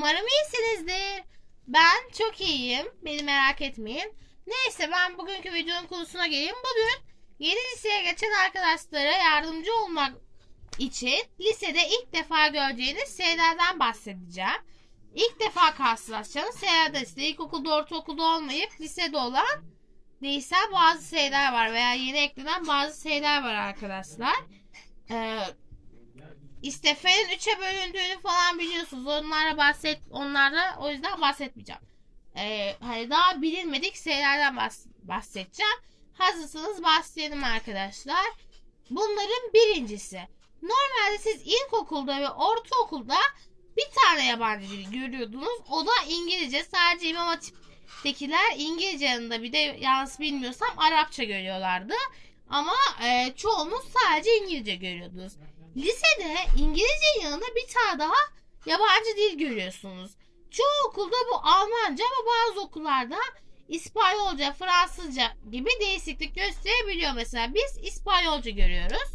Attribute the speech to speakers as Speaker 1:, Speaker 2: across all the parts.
Speaker 1: Umarım iyisinizdir. Ben çok iyiyim. Beni merak etmeyin. Neyse ben bugünkü videonun konusuna geleyim. Bugün yeni liseye geçen arkadaşlara yardımcı olmak için lisede ilk defa göreceğiniz şeylerden bahsedeceğim. İlk defa karşılaşacağınız şeylerden işte ilkokulda ortaokulda olmayıp lisede olan değişen bazı şeyler var veya yeni eklenen bazı şeyler var arkadaşlar. Ee, işte fenin 3'e bölündüğünü falan biliyorsunuz. Onlara bahset onlara o yüzden bahsetmeyeceğim. Ee, hani daha bilinmedik şeylerden bahs- bahsedeceğim. Hazırsanız başlayalım arkadaşlar. Bunların birincisi. Normalde siz ilkokulda ve ortaokulda bir tane yabancı dil görüyordunuz. O da İngilizce. Sadece İmam Hatip'tekiler İngilizce yanında bir de yalnız bilmiyorsam Arapça görüyorlardı. Ama e, çoğunuz sadece İngilizce görüyordunuz. Lisede İngilizce yanında bir tane daha yabancı dil görüyorsunuz. Çoğu okulda bu Almanca ama bazı okullarda İspanyolca, Fransızca gibi değişiklik gösterebiliyor. Mesela biz İspanyolca görüyoruz.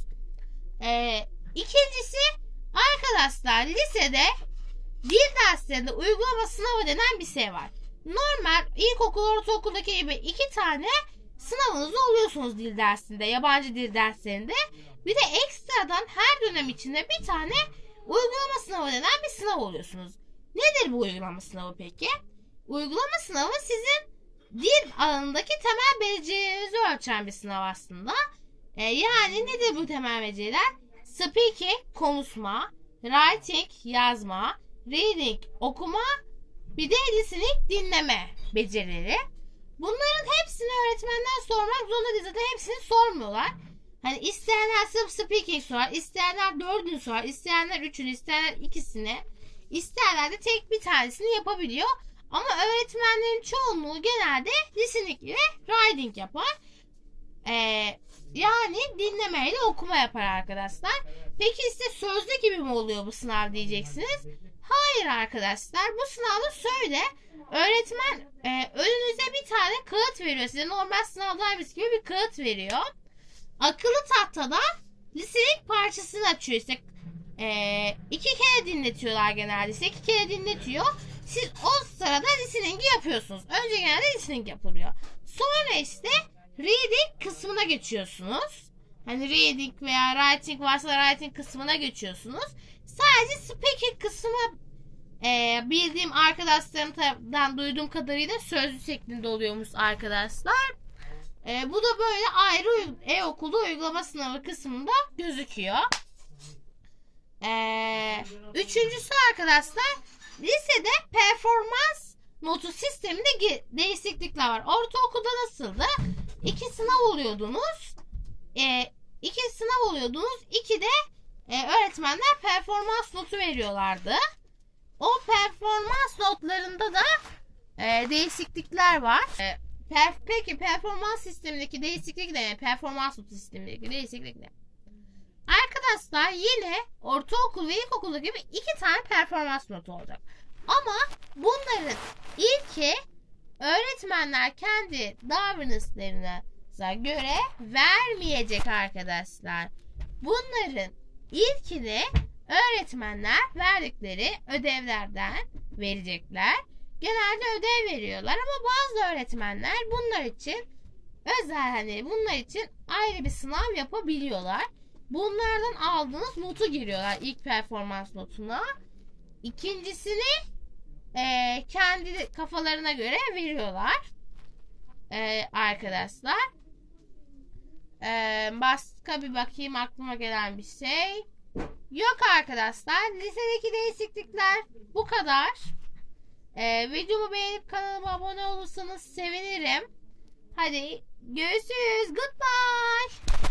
Speaker 1: Ee, ikincisi arkadaşlar lisede dil derslerinde uygulama sınavı denen bir şey var. Normal ilkokul, ortaokuldaki gibi iki tane sınavınızı oluyorsunuz dil dersinde, yabancı dil derslerinde. Bir de ekstradan her dönem içinde bir tane uygulama sınavı denen bir sınav oluyorsunuz. Nedir bu uygulama sınavı peki? Uygulama sınavı sizin dil alanındaki temel becerilerinizi ölçen bir sınav aslında. Ee, yani nedir bu temel beceriler? Speaking, konuşma, writing, yazma, reading, okuma, bir de listening, dinleme becerileri. Bunların hepsini öğretmenden sormak zorunda değil. Zaten hepsini sormuyorlar. Hani isteyenler sırf speaking sorar, isteyenler dördünü sorar, isteyenler üçünü, isteyenler ikisini, isteyenler de tek bir tanesini yapabiliyor. Ama öğretmenlerin çoğunluğu genelde listening ile writing yapar. Ee, yani dinleme ile okuma yapar arkadaşlar. Peki işte sözlü gibi mi oluyor bu sınav diyeceksiniz. Hayır arkadaşlar bu sınavda şöyle öğretmen e, tane kağıt veriyor size normal sınavdaymış gibi bir kağıt veriyor. Akıllı tahtada listening parçasını açıyor işte e, iki kere dinletiyorlar genelde size iki kere dinletiyor. Siz o sırada listening'i yapıyorsunuz. Önce genelde listening yapılıyor. Sonra işte reading kısmına geçiyorsunuz. Hani reading veya writing varsa writing kısmına geçiyorsunuz. Sadece speaking e, bildiğim arkadaşlarımdan duyduğum kadarıyla sözlü şeklinde oluyormuş arkadaşlar. E, bu da böyle ayrı e-okulu uygulama sınavı kısmında gözüküyor. E, üçüncüsü arkadaşlar lisede performans notu sisteminde değişiklikler var. Ortaokulda nasıldı? İki sınav oluyordunuz. E, iki sınav oluyordunuz. İki de e, öğretmenler performans notu veriyorlardı. O performans notlarında da e, değişiklikler var. E, per- peki performans sistemindeki değişiklik ne? Performans notu sistemindeki değişiklik ne? Arkadaşlar yine ortaokul ve ilkokulda gibi iki tane performans notu olacak. Ama bunların ilki öğretmenler kendi davranışlarına göre vermeyecek arkadaşlar. Bunların ilkini öğretmenler verdikleri ödevlerden verecekler. Genelde ödev veriyorlar ama bazı öğretmenler bunlar için özel hani bunlar için ayrı bir sınav yapabiliyorlar. Bunlardan aldığınız notu giriyorlar ilk performans notuna. İkincisini eee, kendi kafalarına göre veriyorlar. Eee, arkadaşlar. Eee, başka bir bakayım aklıma gelen bir şey. Yok arkadaşlar. Lisedeki değişiklikler bu kadar. Ee, videomu beğenip kanalıma abone olursanız sevinirim. Hadi görüşürüz. Goodbye.